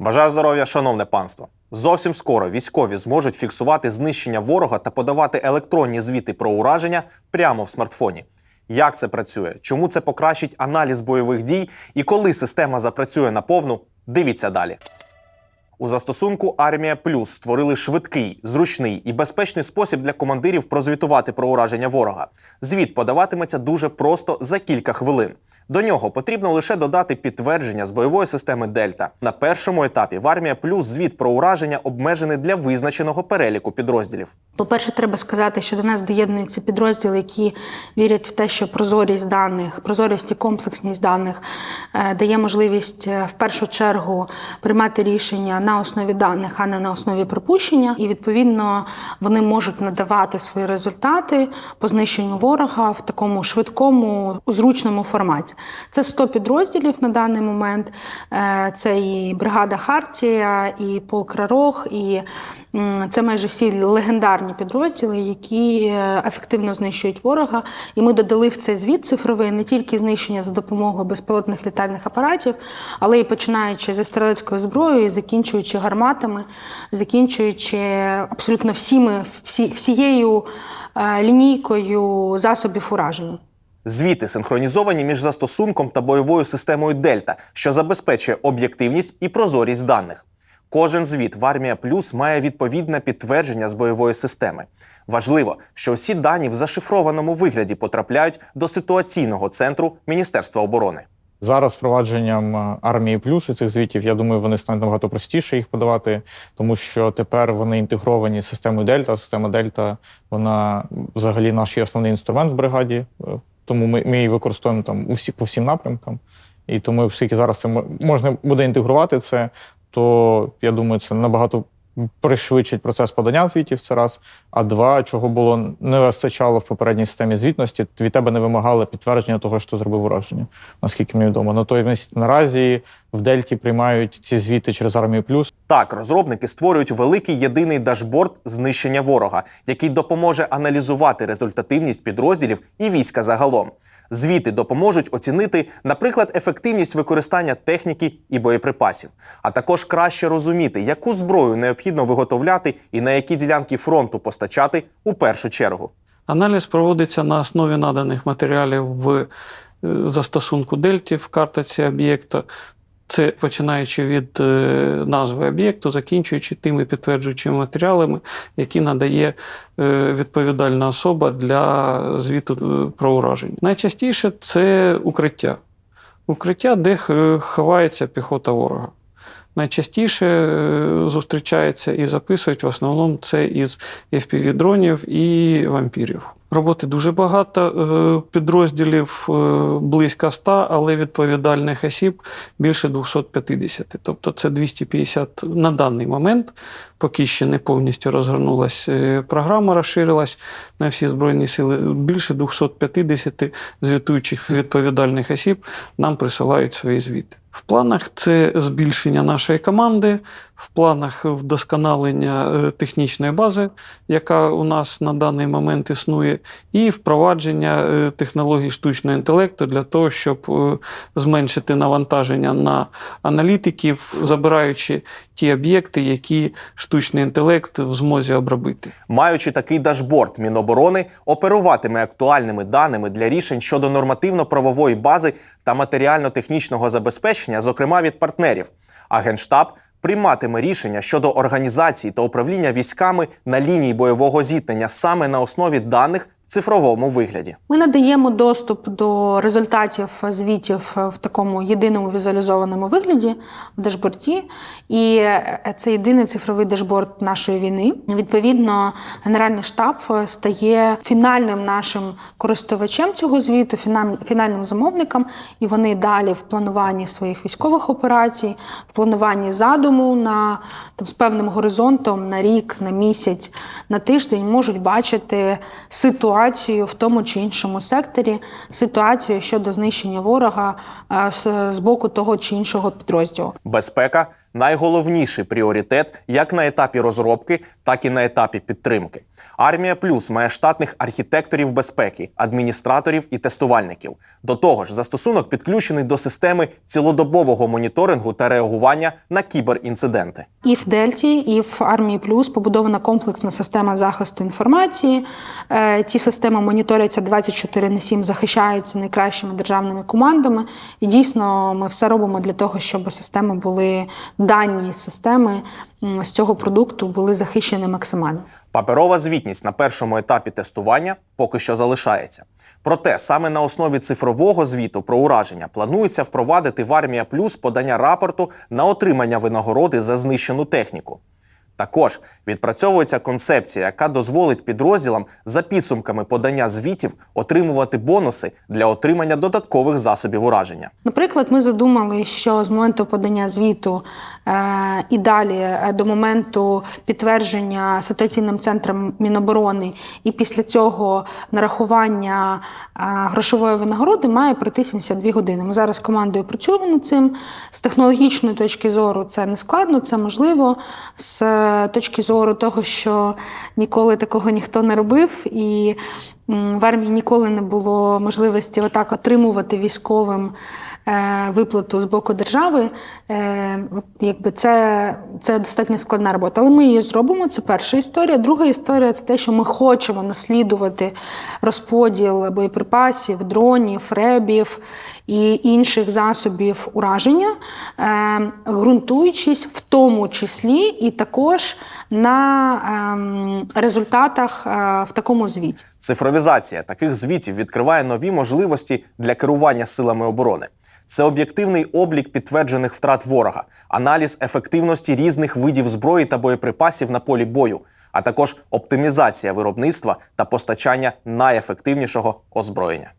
Бажаю здоров'я, шановне панство. Зовсім скоро військові зможуть фіксувати знищення ворога та подавати електронні звіти про ураження прямо в смартфоні. Як це працює? Чому це покращить аналіз бойових дій? І коли система запрацює наповну? Дивіться далі. У застосунку Армія Плюс створили швидкий, зручний і безпечний спосіб для командирів прозвітувати про ураження ворога. Звіт подаватиметься дуже просто за кілька хвилин. До нього потрібно лише додати підтвердження з бойової системи Дельта. На першому етапі в Армія Плюс звіт про ураження обмежений для визначеного переліку підрозділів. По-перше, треба сказати, що до нас доєднуються підрозділи, які вірять в те, що прозорість даних, прозорість і комплексність даних е, дає можливість е, в першу чергу приймати рішення на основі даних, а не на основі припущення. І відповідно вони можуть надавати свої результати по знищенню ворога в такому швидкому, зручному форматі. Це 100 підрозділів на даний момент. Е, Це і бригада Хартія, і полк Рарох, і це майже всі легендарні підрозділи, які е, ефективно знищують ворога. І ми додали в цей звіт цифровий не тільки знищення за допомогою безпілотних літальних апаратів, але і починаючи зі стрілецькою зброєю, закінчуючи гарматами, закінчуючи абсолютно всіми, всі, всією е, лінійкою засобів ураження. Звіти синхронізовані між застосунком та бойовою системою Дельта, що забезпечує об'єктивність і прозорість даних. Кожен звіт в Армія Плюс має відповідне підтвердження з бойової системи. Важливо, що всі дані в зашифрованому вигляді потрапляють до ситуаційного центру Міністерства оборони. Зараз впровадженням е, армії плюс і цих звітів, я думаю, вони стануть набагато простіше їх подавати, тому що тепер вони інтегровані з системою Дельта. Система Дельта, вона взагалі наш основний інструмент в бригаді, е, тому ми, ми її використовуємо там у всі, по всім напрямкам. І тому, оскільки зараз це мо- можна буде інтегрувати це, то я думаю, це набагато пришвидшить процес подання звітів. Це раз. А два, чого було не вистачало в попередній системі звітності, від тебе не вимагали підтвердження того, що зробив ураження, наскільки мені відомо. Натомість наразі в Дельті приймають ці звіти через армію плюс. Так, розробники створюють великий єдиний дашборд знищення ворога, який допоможе аналізувати результативність підрозділів і війська загалом. Звіти допоможуть оцінити, наприклад, ефективність використання техніки і боєприпасів, а також краще розуміти, яку зброю необхідно виготовляти і на які ділянки фронту постачати у першу чергу. Аналіз проводиться на основі наданих матеріалів в е, застосунку Дельті в картоці об'єкта. Це починаючи від е, назви об'єкту, закінчуючи тими підтверджуючими матеріалами, які надає е, відповідальна особа для звіту е, про ураження. Найчастіше це укриття. Укриття, де ховається піхота ворога. Найчастіше зустрічається і записують в основному це із FPV-дронів і вампірів. Роботи дуже багато, е, підрозділів е, близько 100, але відповідальних осіб більше 250. Тобто це 250 на даний момент, поки ще не повністю розгорнулася е, програма, розширилась на всі Збройні сили. Більше 250 звітуючих відповідальних осіб нам присилають свої звіти. В планах це збільшення нашої команди, в планах вдосконалення е, технічної бази, яка у нас на даний момент існує, і впровадження е, технологій штучного інтелекту для того, щоб е, зменшити навантаження на аналітиків, забираючи ті об'єкти, які штучний інтелект в змозі обробити. Маючи такий дашборд, Міноборони оперуватиме актуальними даними для рішень щодо нормативно-правової бази та матеріально-технічного забезпечення, зокрема від партнерів. А Генштаб прийматиме рішення щодо організації та управління військами на лінії бойового зіткнення саме на основі даних цифровому вигляді. Ми надаємо доступ до результатів звітів в такому єдиному візуалізованому вигляді в дашборді, і е, це єдиний цифровий дашборд нашої війни. Відповідно, Генеральний штаб стає фінальним нашим користувачем цього звіту, фінальним замовником, і вони далі в плануванні своїх військових операцій, в плануванні задуму на там з певним горизонтом на рік, на місяць, на тиждень можуть бачити ситуацію в тому чи іншому секторі, ситуацію щодо знищення ворога е, з боку того чи іншого підрозділу. Безпека найголовніший пріоритет як на етапі розробки, так і на етапі підтримки. Армія Плюс має штатних архітекторів безпеки, адміністраторів і тестувальників. До того ж, застосунок підключений до системи цілодобового моніторингу та реагування на кіберінциденти. І в Дельті, і в Армії Плюс побудована комплексна система захисту інформації. Е, Ці системи моніторяться 24 на 7, захищаються найкращими державними командами. І дійсно ми все робимо для того, щоб системи були дані системи з цього продукту були захищені максимально. Паперова звітність на першому етапі тестування поки що залишається. Проте саме на основі цифрового звіту про ураження планується впровадити в Армія Плюс подання рапорту на отримання винагороди за знищену техніку. Також відпрацьовується концепція, яка дозволить підрозділам за підсумками подання звітів отримувати бонуси для отримання додаткових засобів ураження. Наприклад, ми задумали, що з моменту подання звіту е, і далі е, до моменту підтвердження ситуаційним центром Міноборони, і після цього нарахування е, грошової винагороди має пройти 72 години. Ми зараз командою працюємо над цим. З технологічної точки зору це не складно, це можливо. З е, точки зору того, що ніколи такого ніхто не робив, і в армії ніколи не було можливості отак отримувати військовим е, виплату з боку держави. Е, якби це, це достатньо складна робота. Але ми її зробимо. Це перша історія. Друга історія це те, що ми хочемо наслідувати розподіл боєприпасів, дронів, ребів і інших засобів ураження, е, ґрунтуючись в тому числі і також на ем, результатах е, в такому звіті. Цифровізація таких звітів відкриває нові можливості для керування силами оборони. Це об'єктивний облік підтверджених втрат ворога, аналіз ефективності різних видів зброї та боєприпасів на полі бою, а також оптимізація виробництва та постачання найефективнішого озброєння.